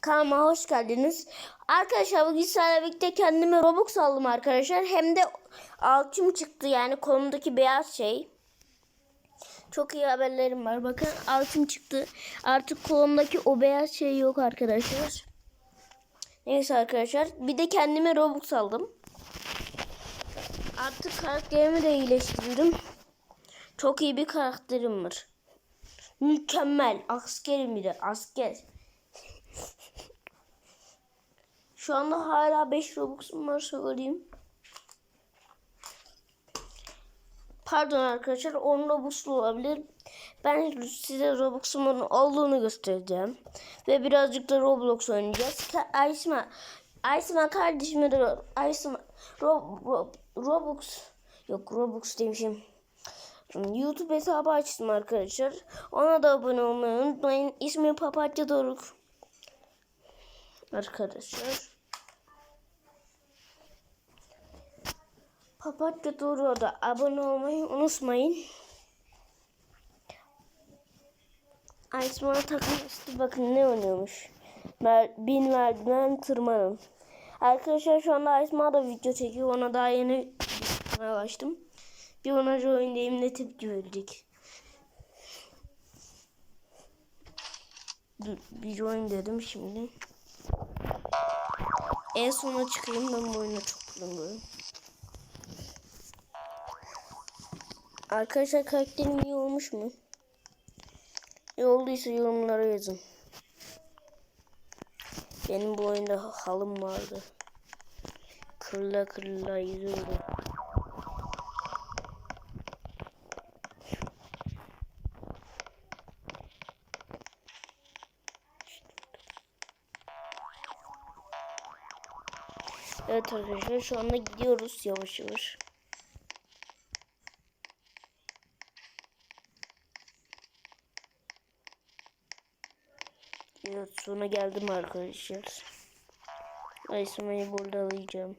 kanalıma hoş geldiniz. Arkadaşlar bugün sizlerle birlikte kendime Robux aldım arkadaşlar. Hem de altım çıktı yani kolumdaki beyaz şey. Çok iyi haberlerim var. Bakın altım çıktı. Artık kolumdaki o beyaz şey yok arkadaşlar. Neyse arkadaşlar. Bir de kendime Robux aldım. Artık karakterimi de iyileştirdim. Çok iyi bir karakterim var. Mükemmel. Askerim bir de. Asker. Şu anda hala 5 Robux'um var söyleyeyim. Pardon arkadaşlar 10 Robux'lu olabilir. Ben size Robux'umun olduğunu göstereceğim. Ve birazcık da Roblox oynayacağız. Aysma, Aysma kardeşime de Aysma, Rob, Rob, Robux yok Robux demişim. YouTube hesabı açtım arkadaşlar. Ona da abone olmayı unutmayın. İsmi Papatya Doruk. Arkadaşlar. Papatya Doruk'a da abone olmayı unutmayın. Aysman'a takmıştı. Bakın ne oynuyormuş. Mer bin merdiven tırmanın. Arkadaşlar şu anda Aysma da video çekiyor. Ona daha yeni açtım. Bir ona oyundayım ne tepki verecek. Bir join dedim şimdi. En sona çıkayım ben bu oyuna çok kullanıyorum. Arkadaşlar karakterim iyi olmuş mu? İyi olduysa yorumlara yazın. Benim bu oyunda halım vardı. Kırla kırla yüzüyordu. Evet arkadaşlar şu anda gidiyoruz yavaş yavaş. Evet sona geldim arkadaşlar. Aysumayı burada alacağım.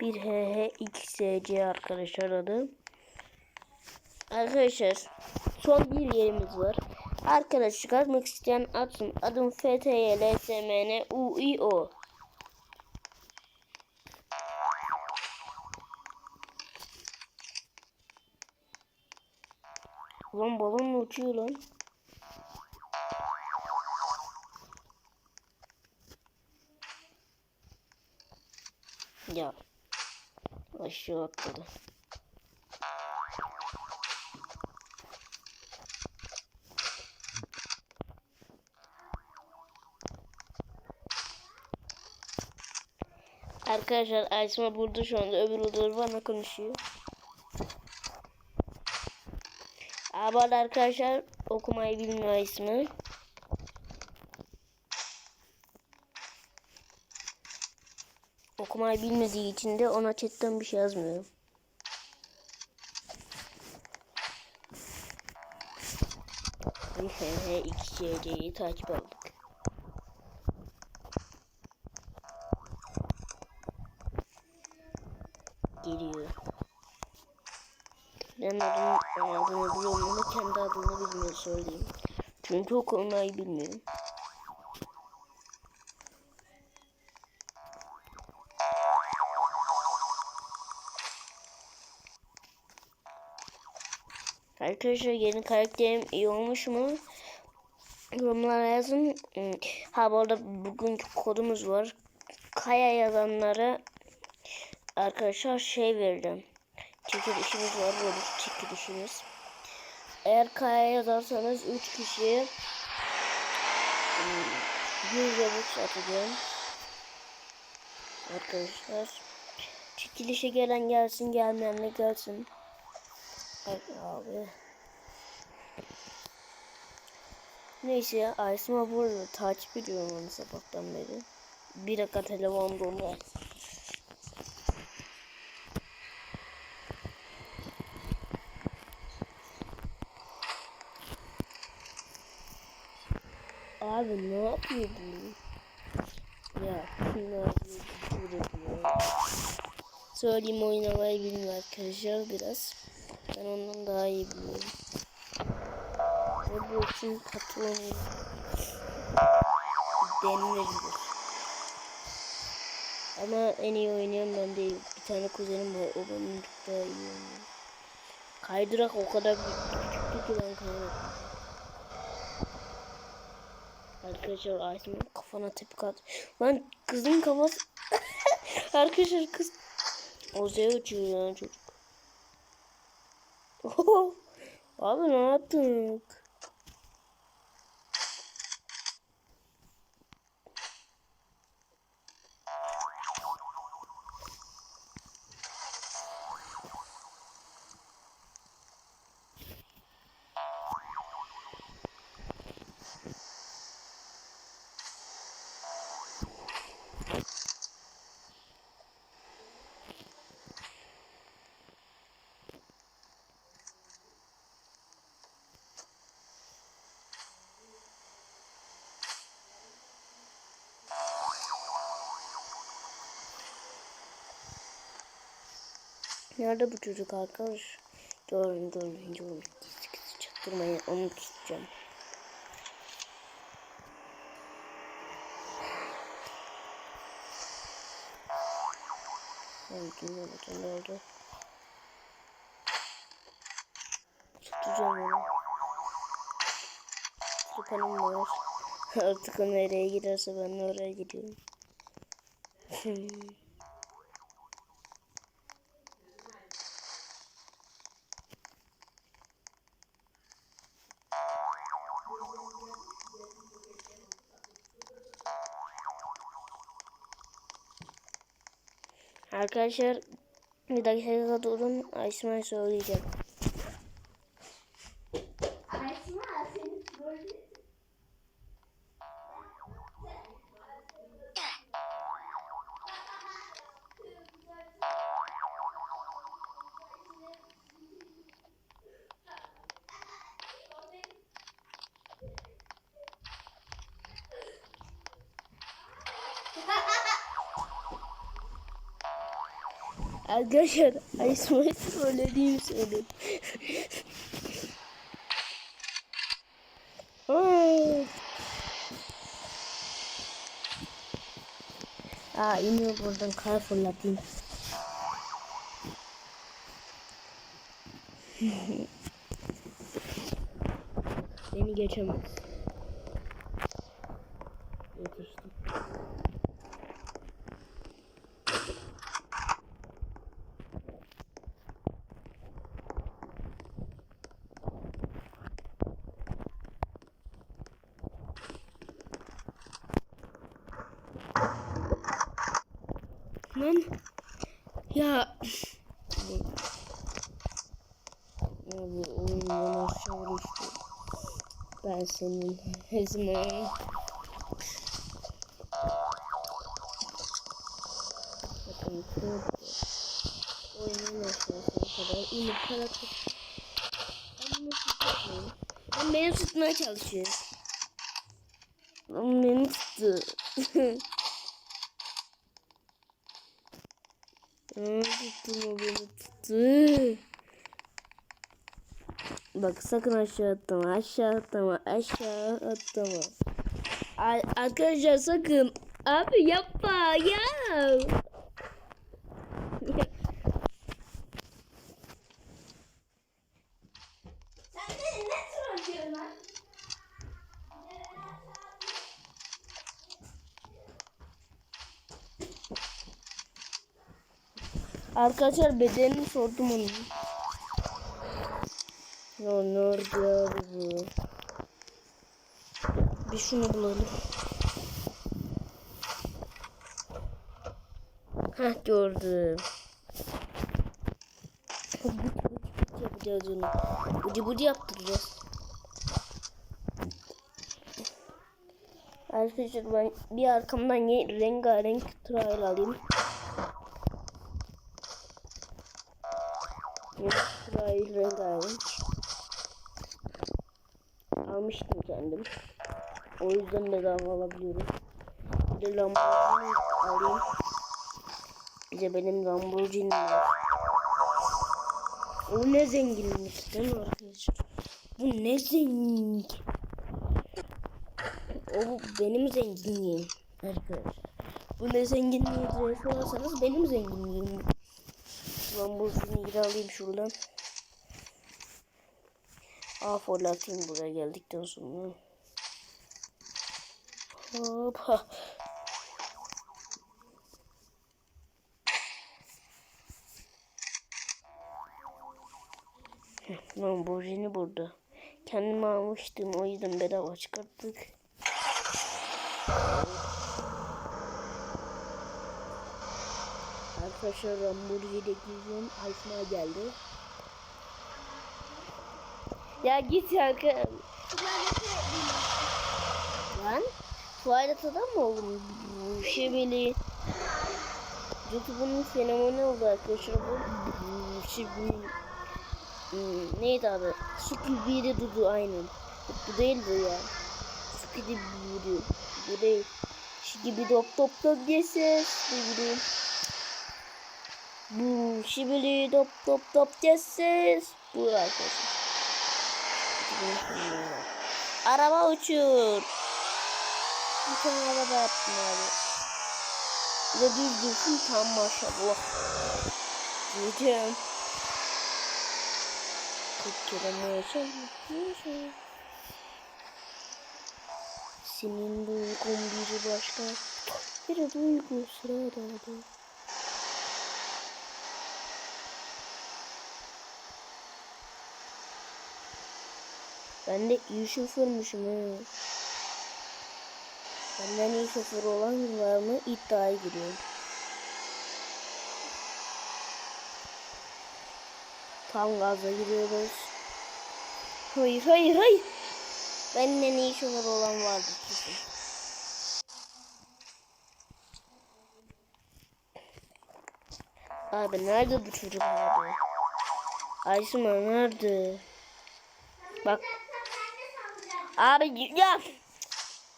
Bir HH2SC arkadaşlar adı. Arkadaşlar son bir yerimiz var. Arkadaş çıkartmak isteyen atsın. Adım FTYLSMN UIO. Uçuyor lan? Ya. Aşağı atladı. Arkadaşlar Aysma burada şu anda öbür odada bana konuşuyor. Ama arkadaşlar okumayı bilmiyor ismi. Okumayı bilmediği için de ona chatten bir şey yazmıyorum. İki CC'yi takip aldık. Geliyor. Ben adını, adını biliyorum ama kendi adını bilmiyor söyleyeyim. Çünkü o konuyu bilmiyorum. Arkadaşlar yeni karakterim iyi olmuş mu? Yorumlara yazın. Ha bu arada bugünkü kodumuz var. Kaya yazanlara arkadaşlar şey vereceğim çekilişimiz var böyle çekilişimiz. Eğer kaya yazarsanız 3 kişiye 100 Robux atacağım. Arkadaşlar çekilişe gelen gelsin gelmeyen de gelsin. Bak abi. Neyse ya Aysma bu arada takip ediyorum onu sabahtan beri. Bir dakika telefonda onu Abi ne yapıyor bu? Ya ne yapıyor? söyleyeyim oynamayı bilmiyor arkadaşlar biraz. Ben ondan daha iyi biliyorum. Roblox'un patronu denilebilir. Ama en iyi oynayan ben değil. Bir tane kuzenim var. O benim çok daha iyi oynuyor. Kaydırak o kadar büyük- küçüktü ki ben kaydırak. Arkadaşlar Aysim'in kafana tepki at. Lan kızın kafası. Arkadaşlar kız. Ozaya uçuyor ya çocuk. Abi ne yaptık? Nerede bu çocuk arkadaş? Gördüm gördüm gördüm. Gizli gizli çaktırmayın onu tutacağım. Bilmiyorum ne oldu. Tutacağım onu. Tutanım var. Artık o nereye giderse ben oraya gidiyorum. Arkadaşlar bir dakika durun. Aysima'ya söyleyeceğim. Ayşma seni böyle Arkadaşlar Aysima'ya söylediğimi söyledim. Aa. Aa iniyor buradan kar fırlatayım. Beni geçemez. Lan. Ya. Abi oyundan aşağı düştü. Ben senin hezime. Bakın kırdı. Oyunun aşağısına kadar inip para. Ben bunu tutmayayım. Ben beni tutmaya çalışıyor. Lan beni tuttu. Aa, tuttum o beni tuttu. Bak sakın aşağı atlama, aşağı atlama, aşağı atlama. Ar- arkadaşlar sakın. Abi yapma ya. Arkadaşlar bedenini sordum onun. Abi bu? Bir şunu bulalım. Heh gördüm. Yapacağız onu. Bıcı bıcı yaptıracağız. Arkadaşlar ben bir arkamdan rengarenk trial alayım. Trial rengarenk. Almıştım kendim. O yüzden bedava alabiliyorum. Bir de Lamborghini alayım. Bir de benim Lamborghini var. O ne zenginlik değil mi arkadaşlar? Bu ne zenginlik? O benim zenginliğim arkadaşlar. Bu ne zenginliği diye sorarsanız benim zenginliğim. Lamborghini'yi de alayım şuradan. Aa fırlatayım buraya geldikten sonra. Hop ha. Heh, Lamborghini burada. Kendim almıştım o yüzden bedava çıkarttık. Arkadaşlar Lamborghini'de gidiyorum. Ayşma geldi. Ya git arka. Lan Twilight adam mı oğlum? Bu şey böyle YouTube'un fenomeni oldu arkadaşlar bu. Şey bu Hmm, neydi adı? Scooby Dudu aynen. Bu değil bu ya. Scooby Dudu. Bu değil. Şigibi dop dop dop yeses. Ne bileyim. Bu şibili dop dop dop yeses. Bu arkadaşlar. Araba uçur. Bir tane araba yaptım abi. Bir de düz dursun tam maşallah. Diyeceğim. Maşallah. Senin duygun biri başka. Bir duygu sırada. Ben de iyi şoförmüşüm he. Benden iyi şoför olan var mı iddiaya giriyorum. Tam gaza giriyoruz. Hayır hayır hayır. Benden iyi şoför olan vardı kesin. Abi nerede bu çocuk abi? Aysma nerede? Bak Abi ya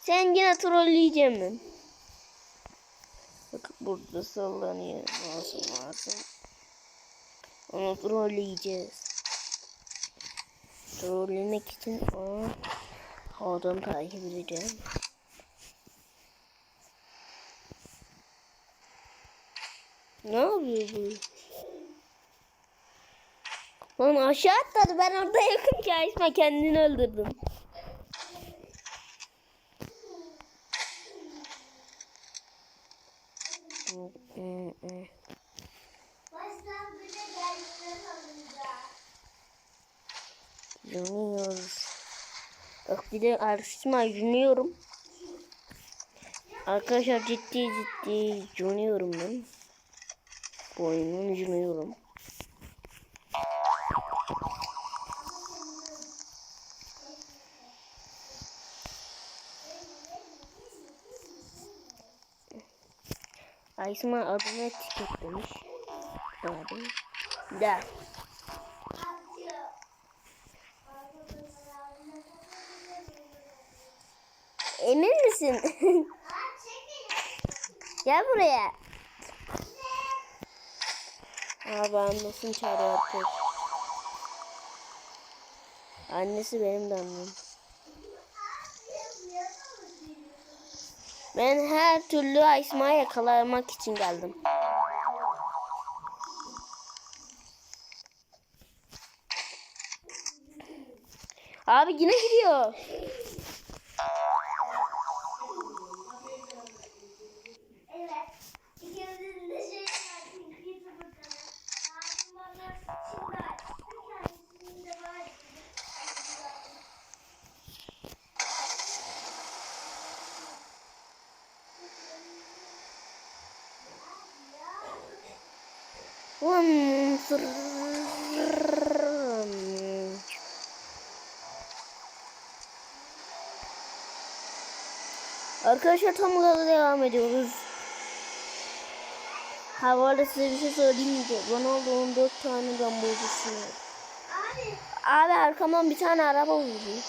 sen yine trolleyeceğim ben. Bak burada sallanıyor. Masum masum. Onu trolleyeceğiz. Trollemek için onu havadan takip edeceğim. Ne yapıyor bu? Lan aşağı atladı. Ben orada yakın Aysma kendini öldürdüm. Başlangıca geldikleri alınca. Yanıyoruz. Bak bir de Aysma yanıyorum. Arkadaşlar ciddi ciddi yanıyorum ben. Bu yanıyorum. Aysma adını etiketlemiş. Abi. Atıyor. Emin misin? Gel buraya. Abi annesini çağırıyor artık. Annesi benim de annem. Ben her türlü Aysma'yı yakalamak için geldim. Abi yine gidiyor. Evet. İkimizin de şey var. Çünkü YouTube'da. Abim bana şimdi açtı. Kendisinin de var. Vın, sırrrr. Arkadaşlar tam gazla devam ediyoruz. Ha bu arada size bir şey söyleyeyim mi? Ronaldo 14 tane Lamborghini var. Abi. Abi arkamdan bir tane araba vurdu.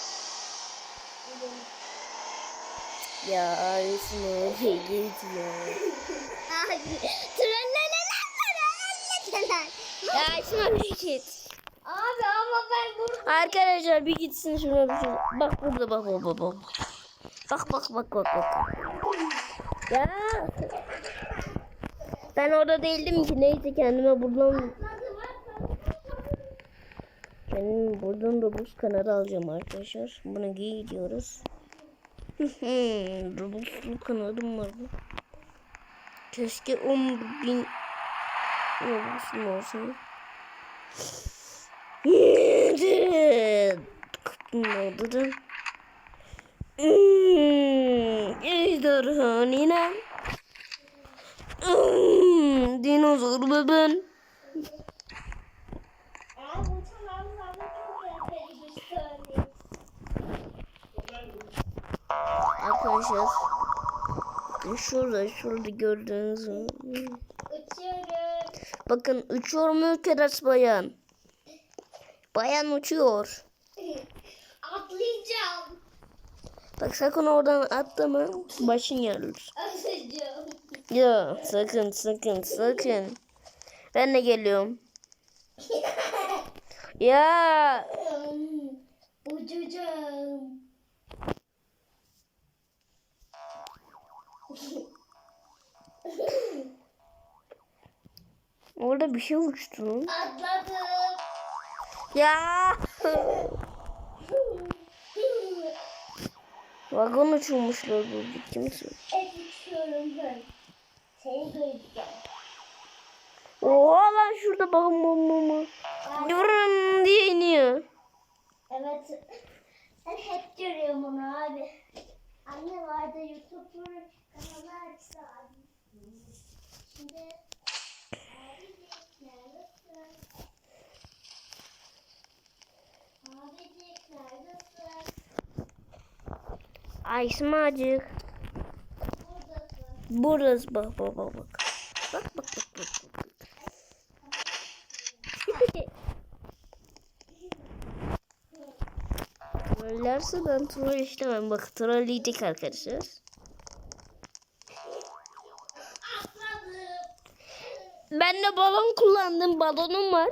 Ya ailesine git ya. Abi. Ya Aysma bir git. Abi ama ben burada. Arkadaşlar bir gitsin şuna bir şey. Bak burada bak bak bak bak. Bak bak bak bak bak. Ya. Ben orada değildim ki neyse kendime buradan kendime buradan da buz kanadı alacağım arkadaşlar. Bunu giyiyoruz. Robustlu kanadım var bu. Keşke 10 bin Robustlu olsun. Oldu da? Ejderhan inen. Hmm, Dinozor söyleyeyim. Arkadaşlar. Şurada şurada gördüğünüz Uçuyorum. Bakın uçuyor mu Keras bayan? Bayan uçuyor. Atlayacağım. Bak sakın oradan atlama. Başın yarılır. Atlayacağım. Ya sakın sakın sakın. Ben de geliyorum. Ya Uçacağım. Orada bir şey uçtu. Atladım. Ya vagon uçurmuşlar bu bitti misin? Evet uçuyorum ben. Seni göreceğim. Oha lan şurada bakın bomba Vurun diye iniyor. Evet. Ben hep görüyorum onu abi. Anne vardı YouTuber kanalı açtı abi. Şimdi Ay İsmacık. Buradasın. Burası bak bak bak bak. Bak bak bak bak. Trollerse ben troll istemem. Bak trolleyecek arkadaşlar. Ben de balon kullandım. Balonum var.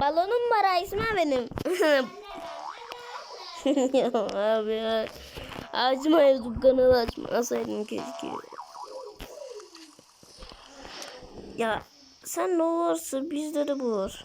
Balonum var Aysma benim. ya abi ya. Aysma YouTube kanalı açmasaydım keşke. Ya sen ne olursa bizde de bu var.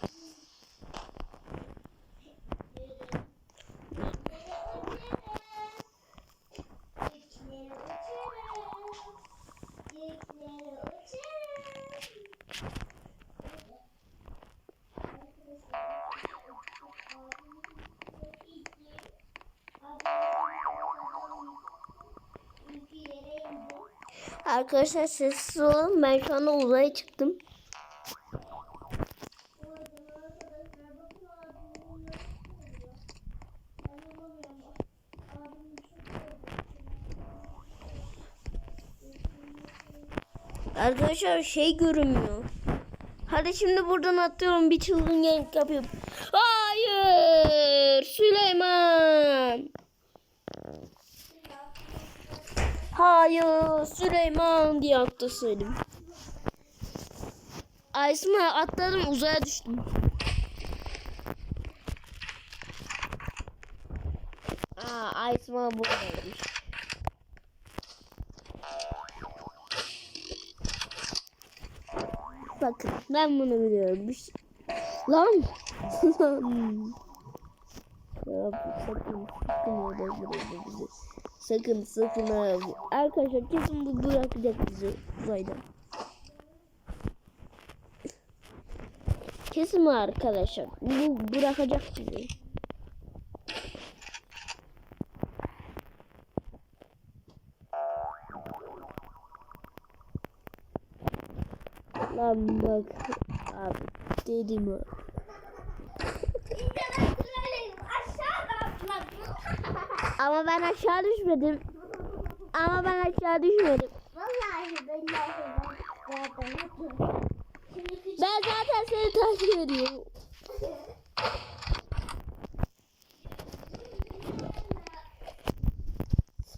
Arkadaşlar sessiz olun. Ben şu anda uzaya çıktım. Arkadaşlar şey görünmüyor. Hadi şimdi buradan atlıyorum bir çılgın genk yapıyorum. Hayır Süleyman. Hayır Süleyman diye atlasaydım. Aysma atladım uzaya düştüm. Aa Aysma buradaymış. Bakın ben bunu biliyorum. Şey- Lan. Lan. Ya bu sakın sakın orada bizi. Sakın sakın abi. Arkadaşlar kesin bu bırakacak bizi uzayda. Kesin arkadaşlar? Bu bırakacak bizi. Lan bak abi dedim abi. Ama ben aşağı düşmedim. Ama ben aşağı düşmedim. Vallahi billahi ben zaten Ben zaten seni takip ediyorum.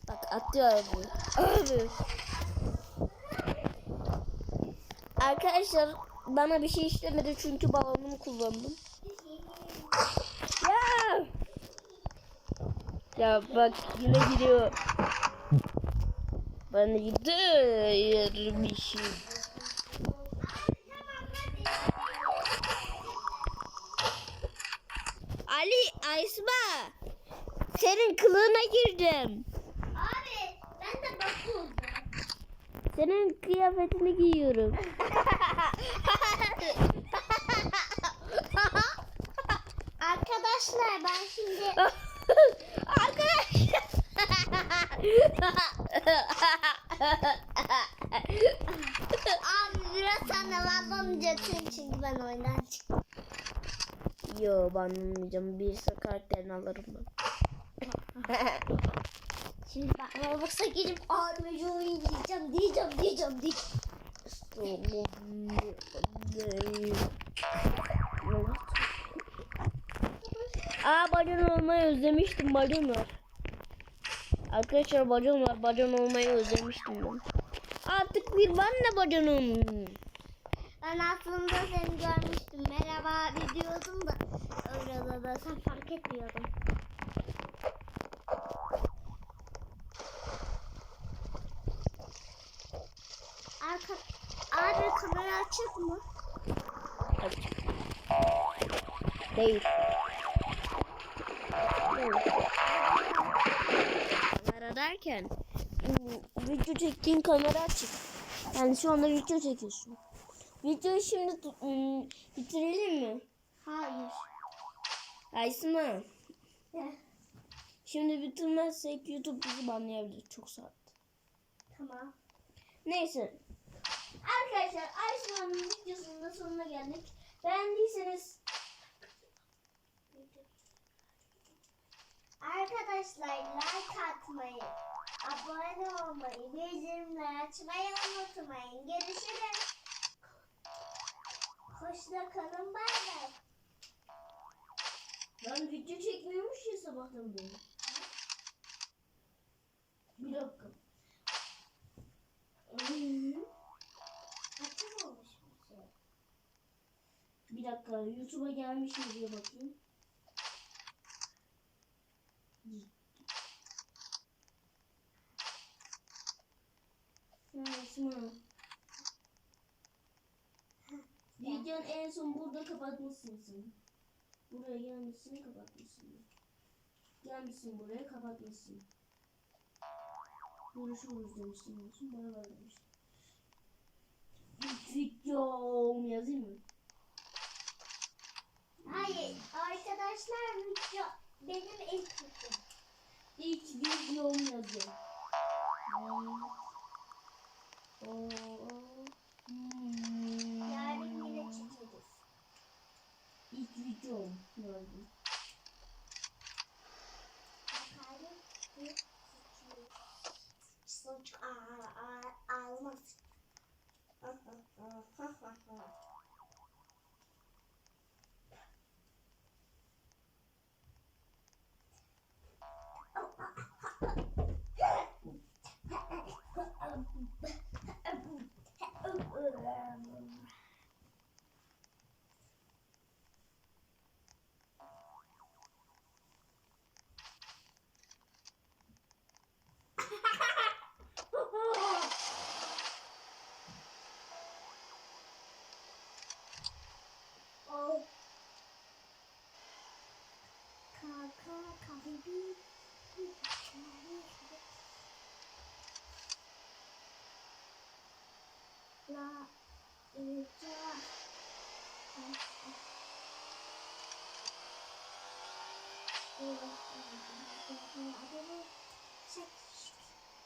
Bak atıyor. Arkadaşlar bana bir şey işlemedi çünkü balonumu kullandım. Ya. Ya bak yine gidiyor. Bana gidiyor bir şey. Ali Aysma senin kılığına girdim. Abi ben de bakıyorum. Senin kıyafetini giyiyorum. Arkadaşlar ben şimdi Arkadaşlar. Abi biraz sen de vazlamayacaksın çünkü ben oyundan çıktım. Yo ben olmayacağım. Birisi karakterini alırım ben. Şimdi ben Roblox'a girip abime oynayacağım diyeceğim diyeceğim diyeceğim. Aa bacon olmayı özlemiştim bacon var. Arkadaşlar bacon var. Bacon olmayı özlemiştim ben. Artık bir ben de baconum. Ben aslında seni görmüştüm. Merhaba abi diyordum da orada da sen fark etmiyordun. Arka, abi kamera açık mı? Değil. Değil. Kamera derken video çektiğin kamera açık. Yani şu anda video çekiyorsun. Videoyu şimdi ıı, bitirelim mi? Hayır. Aysma. Şimdi bitirmezsek YouTube bizi banlayabilir. Çok saat. Tamam. Neyse. Arkadaşlar Aysma'nın videosunun da sonuna geldik. Beğendiyseniz Arkadaşlar like atmayı, abone olmayı, bildirimleri açmayı unutmayın. Görüşürüz. Hoşça kalın bay bay. ben video çekmiyormuş ya sabahtan beri. Bir dakika. Açık olmuş bir şey. Bir dakika YouTube'a gelmiş mi diye bakayım. Ha, Esma. Videonun en son burada kapatmışsın. Buraya gelmişsin kapatmışsın. Gelmişsin buraya kapatmışsın. Görüşürüz demişsin olsun bana ver demişsin. Video yazayım mı? Hayır arkadaşlar video benim ilk videom. İlk videom yazıyor. Hmm. Yarın yine çekeriz. İlk videom iki. Sonuç almaz. Oh.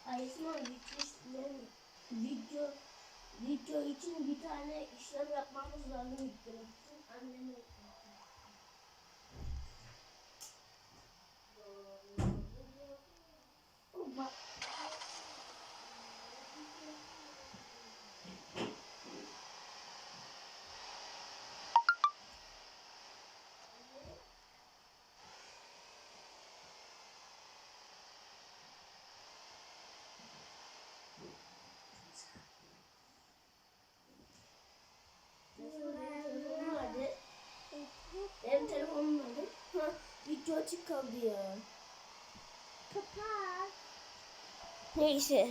Aysma video, video, video için bir tane işlem yapmamız lazım açık kaldı ya. Kapat. Neyse.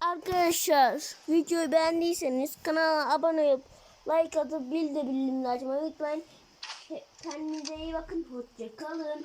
Arkadaşlar videoyu beğendiyseniz kanala abone olup like atıp bildirimleri açmayı unutmayın. Kendinize iyi bakın. Hoşça kalın.